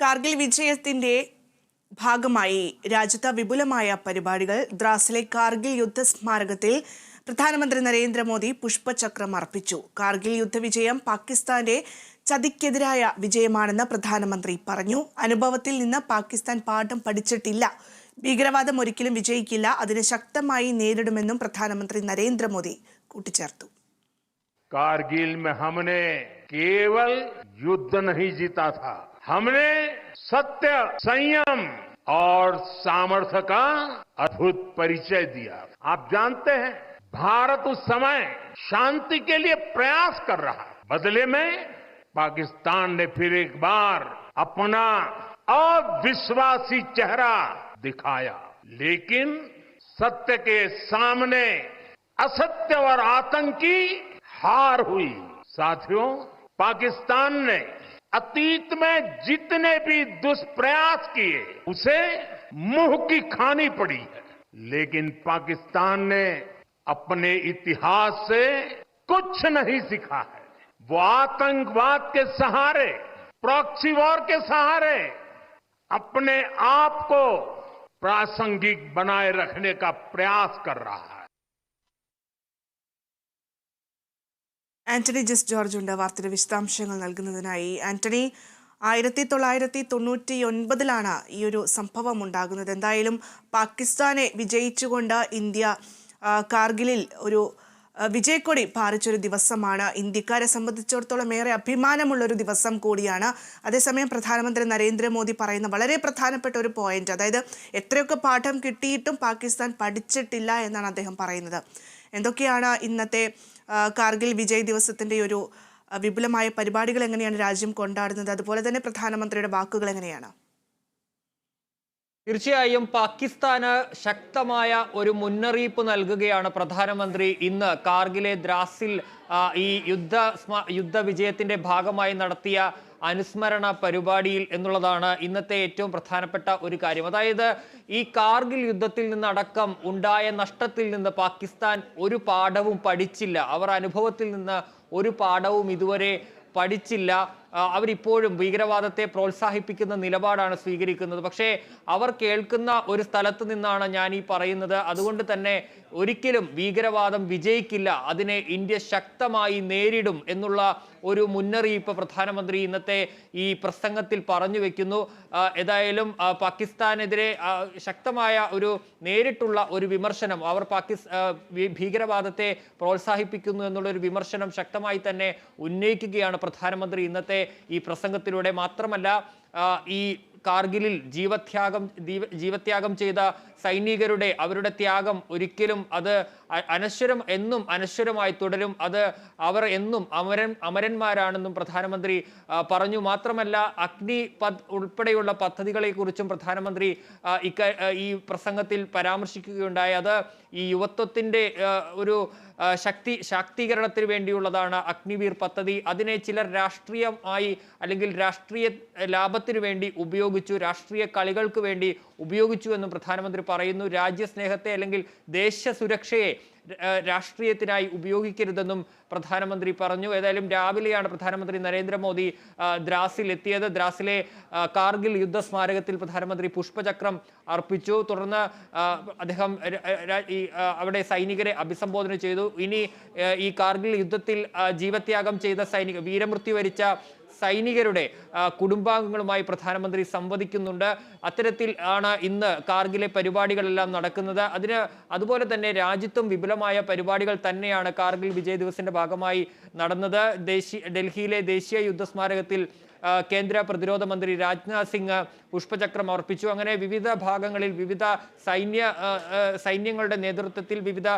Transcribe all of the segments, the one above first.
കാർഗിൽ വിജയത്തിന്റെ ഭാഗമായി രാജ്യത്ത് വിപുലമായ പരിപാടികൾ ദ്രാസിലെ കാർഗിൽ യുദ്ധ സ്മാരകത്തിൽ പ്രധാനമന്ത്രി നരേന്ദ്രമോദി പുഷ്പചക്രം അർപ്പിച്ചു കാർഗിൽ യുദ്ധവിജയം പാകിസ്ഥാന്റെ ചതിക്കെതിരായ വിജയമാണെന്ന് പ്രധാനമന്ത്രി പറഞ്ഞു അനുഭവത്തിൽ നിന്ന് പാകിസ്ഥാൻ പാഠം പഠിച്ചിട്ടില്ല ഭീകരവാദം ഒരിക്കലും വിജയിക്കില്ല അതിനെ ശക്തമായി നേരിടുമെന്നും പ്രധാനമന്ത്രി നരേന്ദ്രമോദി കൂട്ടിച്ചേർത്തു कारगिल में हमने केवल युद्ध नहीं जीता था हमने सत्य, संयम और सामर्थ्य का अद्भुत परिचय दिया। आप जानते हैं, भारत उस समय शांति के लिए प्रयास कर रहा बदले में पाकिस्तान ने फिर एक बार अपना अविश्वासी चेहरा दिखाया। लेकिन सत्य के सामने असत्य और आतंकी हार हुई। साथियों, पाकिस्तान ने अतीत में जितने भी दुष्प्रयास किए, उसे मुँह की खानी पड़ी है। लेकिन पाकिस्तान ने अपने इतिहास से कुछ नहीं सीखा है। वो आतंकवाद के सहारे, प्रॉक्सी वॉर के सहारे, अपने आप को प्रासंगिक बनाए रखने का प्रयास कर रहा है। ആന്റണി ജസ് ജോർജ് ഉണ്ട് വാർത്തയുടെ വിശദാംശങ്ങൾ നൽകുന്നതിനായി. ആന്റണി ആയിരത്തി തൊള്ളായിരത്തി തൊണ്ണൂറ്റി ഒൻപതിലാണ് ഈ ഒരു സംഭവം ഉണ്ടാകുന്നത്. എന്തായാലും പാകിസ്ഥാനെ വിജയിച്ചുകൊണ്ട് ഇന്ത്യ കാർഗിലിൽ ഒരു വിജയക്കൊടി പാറിച്ചൊരു ദിവസമാണ്. ഇന്ത്യക്കാരെ സംബന്ധിച്ചിടത്തോളം ഏറെ അഭിമാനമുള്ള ഒരു ദിവസം കൂടിയാണ്. അതേസമയം പ്രധാനമന്ത്രി നരേന്ദ്രമോദി പറയുന്ന വളരെ പ്രധാനപ്പെട്ട ഒരു പോയിന്റ് അതായത് എത്രയൊക്കെ പാഠം കിട്ടിയിട്ടും പാകിസ്ഥാൻ പഠിച്ചിട്ടില്ല എന്നാണ് അദ്ദേഹം പറയുന്നത്. എന്തൊക്കെയാണ് ഇന്നത്തെ കാർഗിൽ വിജയ് ദിവസത്തിന്റെ ഒരു വിപുലമായ പരിപാടികൾ എങ്ങനെയാണ് രാജ്യം കൊണ്ടാടുന്നത്? അതുപോലെ തന്നെ പ്രധാനമന്ത്രിയുടെ വാക്കുകൾ എങ്ങനെയാണ്? തീർച്ചയായും പാകിസ്ഥാന് ശക്തമായ ഒരു മുന്നറിയിപ്പ് നൽകുകയാണ് പ്രധാനമന്ത്രി ഇന്ന് കാർഗിലെ ദ്രാസിൽ ഈ യുദ്ധ യുദ്ധ വിജയത്തിന്റെ ഭാഗമായി നടത്തിയ അനുസ്മരണ പരിപാടിയിൽ എന്നുള്ളതാണ് ഇന്നത്തെ ഏറ്റവും പ്രധാനപ്പെട്ട ഒരു കാര്യം. അതായത് ഈ കാർഗിൽ യുദ്ധത്തിൽ നിന്നടക്കം ഉണ്ടായ നഷ്ടത്തിൽ നിന്ന് പാകിസ്ഥാൻ ഒരു പാഠവും പഠിച്ചില്ല. അവർ അനുഭവത്തിൽ നിന്ന് ഒരു പാഠവും ഇതുവരെ പഠിച്ചില്ല. അവരിപ്പോഴും ഭീകരവാദത്തെ പ്രോത്സാഹിപ്പിക്കുന്ന നിലപാടാണ് സ്വീകരിക്കുന്നത്. പക്ഷേ അവർ കേൾക്കുന്ന ഒരു സ്ഥലത്ത് നിന്നാണ് ഞാൻ ഈ പറയുന്നത്. അതുകൊണ്ട് തന്നെ ഒരിക്കലും ഭീകരവാദം വിജയിക്കില്ല. അതിനെ ഇന്ത്യ ശക്തമായി നേരിടും എന്നുള്ള ഒരു മുന്നറിയിപ്പ് പ്രധാനമന്ത്രി ഇന്നത്തെ ഈ പ്രസംഗത്തിൽ പറഞ്ഞു വെക്കുന്നു. ഏതായാലും പാകിസ്ഥാനെതിരെ ശക്തമായ ഒരു നേരിട്ടുള്ള ഒരു വിമർശനം അവർ പാകിസ് ആ, ഭീകരവാദത്തെ പ്രോത്സാഹിപ്പിക്കുന്നു എന്നുള്ള ഒരു വിമർശനം ശക്തമായി തന്നെ ഉന്നയിക്കുകയാണ് പ്രധാനമന്ത്രി ഇന്നത്തെ ഈ പ്രസംഗത്തിലൂടെ മാത്രമല്ല ഈ കാർഗിലിൽ ജീവത്യാഗം ജീവ- ജീവത്യാഗം ചെയ്ത സൈനികരുടെ അവരുടെ ത്യാഗം ഒരിക്കലും അത് അനശ്വരം എന്നും അനശ്വരമായി തുടരും. അത് അവർ എന്നും അമരൻ അമരന്മാരാണെന്നും പ്രധാനമന്ത്രി പറഞ്ഞു. മാത്രമല്ല അഗ്നി പദ് ഉൾപ്പെടെയുള്ള പദ്ധതികളെക്കുറിച്ചും പ്രധാനമന്ത്രി ഇക്ക ഈ പ്രസംഗത്തിൽ പരാമർശിക്കുകയുണ്ടായി. അത് ഈ യുവത്വത്തിന്റെ ഒരു ശക്തി ശാക്തീകരണത്തിന് വേണ്ടിയുള്ളതാണ് അഗ്നിവീർ പദ്ധതി. അതിനെ ചിലർ രാഷ്ട്രീയമായി അല്ലെങ്കിൽ രാഷ്ട്രീയ ലാഭത്തിന് വേണ്ടി ഉപയോഗിച്ചു രാഷ്ട്രീയ കളികൾക്ക് വേണ്ടി ഉപയോഗിച്ചു എന്നും പ്രധാനമന്ത്രി പറയുന്നു. രാജ്യസ്നേഹത്തെ അല്ലെങ്കിൽ ദേശ സുരക്ഷയെ രാഷ്ട്രീയത്തിനായി ഉപയോഗിക്കരുതെന്നും പ്രധാനമന്ത്രി പറഞ്ഞു. ഏതായാലും രാവിലെയാണ് പ്രധാനമന്ത്രി നരേന്ദ്രമോദി ദ്രാസിൽ എത്തിയത് ദ്രാസിലെ കാർഗിൽ യുദ്ധ സ്മാരകത്തിൽ പ്രധാനമന്ത്രി പുഷ്പചക്രം അർപ്പിച്ചു. തുടർന്ന് അദ്ദേഹം അവിടെ സൈനികരെ അഭിസംബോധന ചെയ്തു. ഇനി ഈ കാർഗിൽ യുദ്ധത്തിൽ ജീവത്യാഗം ചെയ്ത സൈനിക വീരമൃത്യു വരിച്ച സൈനികരുടെ കുടുംബാംഗങ്ങളുമായി പ്രധാനമന്ത്രി സംവദിക്കുന്നുണ്ട്. അത്തരത്തിൽ ആണ് ഇന്ന് കാർഗിലെ പരിപാടികളെല്ലാം നടക്കുന്നത്. അതിന് അതുപോലെ തന്നെ രാജ്യത്തും വിപുലമായ പരിപാടികൾ തന്നെയാണ് കാർഗിൽ വിജയ് ദിവസിന്റെ ഭാഗമായി നടന്നത്. ദേശീയ ഡൽഹിയിലെ ദേശീയ യുദ്ധസ്മാരകത്തിൽ കേന്ദ്ര പ്രതിരോധ മന്ത്രി രാജ്നാഥ് സിംഗ് പുഷ്പചക്രം അർപ്പിച്ചു. അങ്ങനെ വിവിധ ഭാഗങ്ങളിൽ വിവിധ സൈന്യ സൈന്യങ്ങളുടെ നേതൃത്വത്തിൽ വിവിധ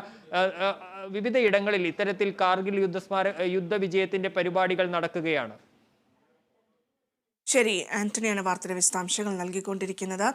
വിവിധ ഇടങ്ങളിൽ ഇത്തരത്തിൽ കാർഗിൽ യുദ്ധസ്മാര സ്മാര യുദ്ധ പരിപാടികൾ നടക്കുകയാണ്. ശരി ആന്റണിയാണ് വാർത്തയുടെ വിശദാംശങ്ങൾ നൽകിക്കൊണ്ടിരിക്കുന്നത്.